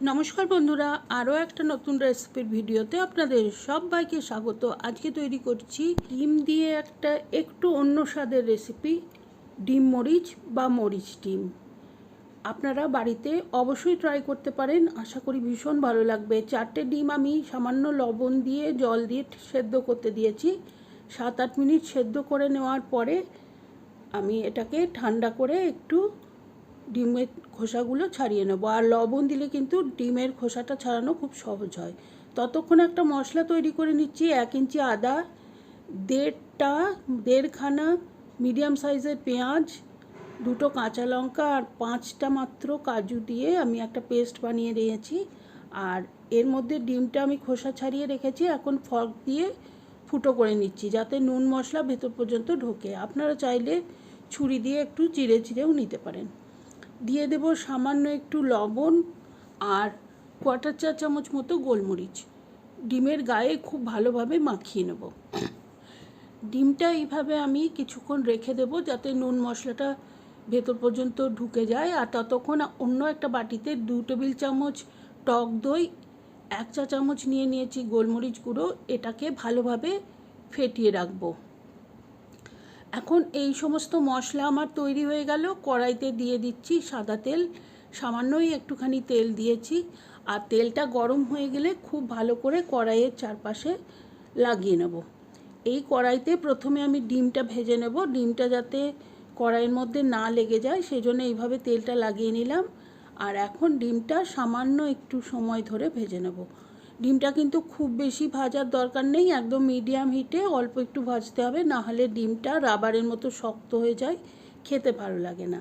নমস্কার বন্ধুরা, আরও একটা নতুন রেসিপির ভিডিওতে আপনাদের সবাইকে স্বাগত। আজকে তৈরি করছি ডিম দিয়ে একটা একটু অন্য স্বাদের রেসিপি, ডিম মরিচ বা মরিচ ডিম। আপনারা বাড়িতে অবশ্যই ট্রাই করতে পারেন, আশা করি ভীষণ ভালো লাগবে। চারটে ডিম আমি সামান্য লবণ দিয়ে, জল দিয়ে সেদ্ধ করতে দিয়েছি। সাত আট মিনিট সেদ্ধ করে নেওয়ার পরে আমি এটাকে ঠান্ডা করে একটু ডিমের খোসাগুলো ছাড়িয়ে নেব। আর লবণ দিলে কিন্তু ডিমের খোসাটা ছাড়ানো খুব সহজ হয়। ততক্ষণ একটা মশলা তৈরি করে নিচ্ছি। এক ইঞ্চি আদা, দেড়টা, দেড়খানা মিডিয়াম সাইজের পেঁয়াজ, দুটো কাঁচা লঙ্কা আর পাঁচটা মাত্র কাজু দিয়ে আমি একটা পেস্ট বানিয়ে দিয়েছি। আর এর মধ্যে ডিমটা আমি খোসা ছাড়িয়ে রেখেছি। এখন ফর্ক দিয়ে ফুটো করে নিচ্ছি যাতে নুন মশলা ভেতর পর্যন্ত ঢোকে। আপনারা চাইলে ছুরি দিয়ে একটু চিড়ে চিড়েও নিতে পারেন। দিয়ে দেব সামান্য একটু লবণ আর কোয়াটার চা চামচ মতো গোলমরিচ। ডিমের গায়ে খুব ভালোভাবে মাখিয়ে নেব। ডিমটা এইভাবে আমি কিছুক্ষণ রেখে দেব যাতে নুন মশলাটা ভেতর পর্যন্ত ঢুকে যায়। আর ততক্ষণ অন্য একটা বাটিতে দু টেবিল চামচ টক দই, এক চা চামচ নিয়ে নিয়েছি গোলমরিচ গুঁড়ো। এটাকে ভালোভাবে ফেটিয়ে রাখব। এখন এই সমস্ত মশলা আমার তৈরি হয়ে গেল। কড়াইতে দিয়ে দিচ্ছি সাদা তেল, সামান্যই একটুখানি তেল দিয়েছি। আর তেলটা গরম হয়ে গেলে খুব ভালো করে কড়াইয়ের চারপাশে লাগিয়ে নেব। এই কড়াইতে প্রথমে আমি ডিমটা ভেজে নেব। ডিমটা যাতে কড়াইয়ের মধ্যে না লেগে যায় সেই জন্য এইভাবে তেলটা লাগিয়ে নিলাম। আর এখন ডিমটা সামান্য একটু সময় ধরে ভেজে নেব। ডিমটা কিন্তু খুব বেশি ভাজার দরকার নেই, একদম মিডিয়াম হিটে অল্প একটু ভাজতে হবে, না হলে ডিমটা রাবারের মতো শক্ত হয়ে যায়, খেতে ভালো লাগে না।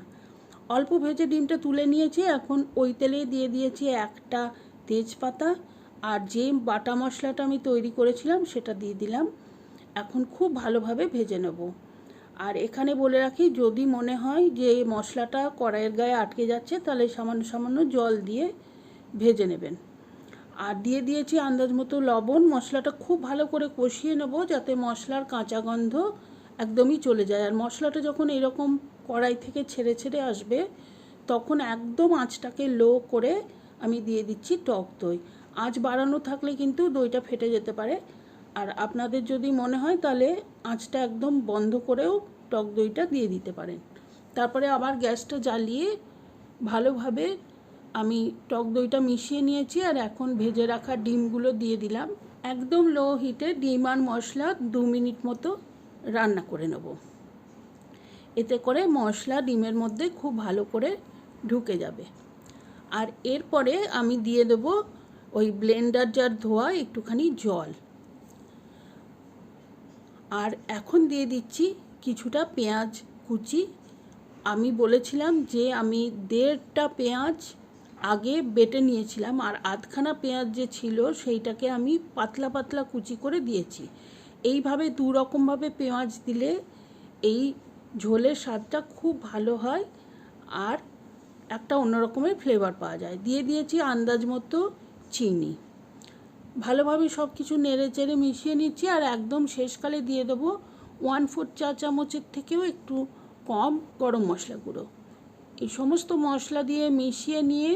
অল্প ভেজে ডিমটা তুলে নিয়েছি, এখন ওই তেলে দিয়ে দিয়েছি একটা তেজপাতা, আর যে বাটা মশলাটা আমি তৈরি করেছিলাম সেটা দিয়ে দিলাম। এখন খুব ভালোভাবে ভেজে নেব। আর এখানে বলে রাখি, যদি মনে হয় যে মশলাটা কড়াইয়ের গায়ে আটকে যাচ্ছে, তাহলে সামান্য সামান্য জল দিয়ে ভেজে নেবেন। আর দিয়ে দিয়েছি আন্দাজ মতো লবণ। মশলাটা খুব ভালো করে কষিয়ে নেব যাতে মশলার কাঁচা গন্ধ একদমই চলে যায়। আর মশলাটা যখন এরকম কড়াই থেকে ছেড়ে ছেড়ে আসবে, তখন একদম আঁচটাকে লো করে আমি দিয়ে দিচ্ছি টক দই। আঁচ বাড়ানো থাকলে কিন্তু দইটা ফেটে যেতে পারে। আর আপনাদের যদি মনে হয় তাহলে আঁচটা একদম বন্ধ করেও টক দইটা দিয়ে দিতে পারেন। তারপরে আবার গ্যাসটা জ্বালিয়ে ভালোভাবে আমি টক দইটা মিশিয়ে নিয়েছি আর এখন ভেজে রাখা ডিমগুলো দিয়ে দিলাম। একদম লো হিটে ডিম আর মশলা দু মিনিট মতো রান্না করে নেব। এতে করে মশলা ডিমের মধ্যে খুব ভালো করে ঢুকে যাবে। আর এরপরে আমি দিয়ে দেব ওই ব্লেন্ডার যার ধোয়া একটুখানি জল। আর এখন দিয়ে দিচ্ছি কিছুটা পেঁয়াজ কুচি। আমি বলেছিলাম যে আমি দেড়টা পেঁয়াজ আগে বেটে নিয়েছিলাম আর আধখানা পেঁয়াজ যে ছিল সেইটাকে আমি পাতলা পাতলা কুচি করে দিয়েছি। এইভাবে দু রকমভাবে পেঁয়াজ দিলে এই ঝোলের স্বাদটা খুব ভালো হয় আর একটা অন্য রকমের ফ্লেভার পাওয়া যায়। দিয়ে দিয়েছি আন্দাজ মতো চিনি। ভালোভাবে সব কিছু নেড়ে চেড়ে মিশিয়ে নিচ্ছি আর একদম শেষকালে দিয়ে দেবো ওয়ান ফোর চা চামচের থেকেও একটু কম গরম মশলা গুঁড়ো। এই সমস্ত মশলা দিয়ে মিশিয়ে নিয়ে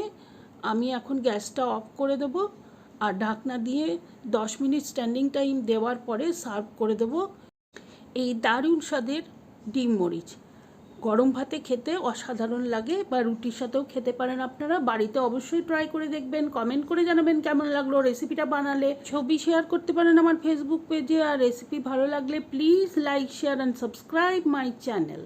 আমি এখন গ্যাসটা অফ করে দেব আর ঢাকনা দিয়ে দশ মিনিট স্ট্যান্ডিং টাইম দেওয়ার পরে সার্ভ করে দেব এই দারুণ স্বাদের ডিম মরিচ। গরম ভাতে খেতে অসাধারণ লাগে বা রুটির সাথেও খেতে পারেন আপনারা। বাড়িতে অবশ্যই ট্রাই করে দেখবেন কমেন্ট করে জানাবেন কেমন লাগল রেসিপিটা বানালে। ছবি শেয়ার করতে পারেন আমার ফেসবুক পেজে আর রেসিপি ভালো লাগলে please like share and subscribe my channel